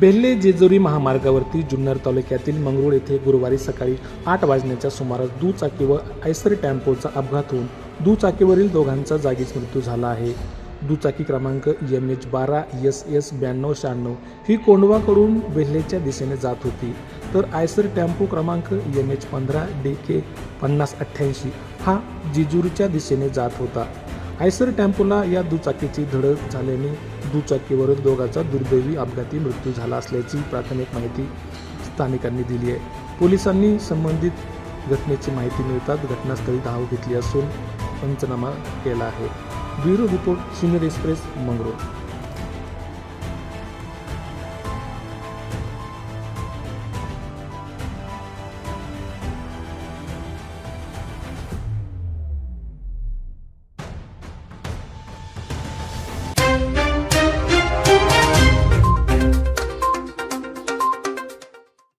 बेल्ले जेजुरी महामार्गावरती जुन्नर तालुक्यातील मंगरुळ येथे गुरुवारी सकाळी आठ वाजण्याच्या सुमारास दुचाकी व आयसर टॅम्पोचा अपघात होऊन दुचाकीवरील दोघांचा जागीच मृत्यू झाला आहे. दुचाकी क्रमांक एम एच बारा एस एस ब्याण्णव शहाण्णव ही कोंडवाकडून बेल्लेच्या दिशेने जात होती. तर आयसर टेम्पो क्रमांक एम एच पंधरा डी के पन्नास अठ्ठ्याऐंशी हा जेजुरीच्या दिशेने जात होता. आयसर टेम्पोला या दुचाकीची धडक झाल्याने दुचाकीवरील दोघाचा दुर्दैवी अपघाती मृत्यू झाला असल्याची प्राथमिक माहिती स्थानिकांनी दिली आहे. पोलिसांनी संबंधित घटनेची माहिती मिळताच घटनास्थळी धाव घेतली असून पंचनामा केला आहे. Bureau report senior express Mangalore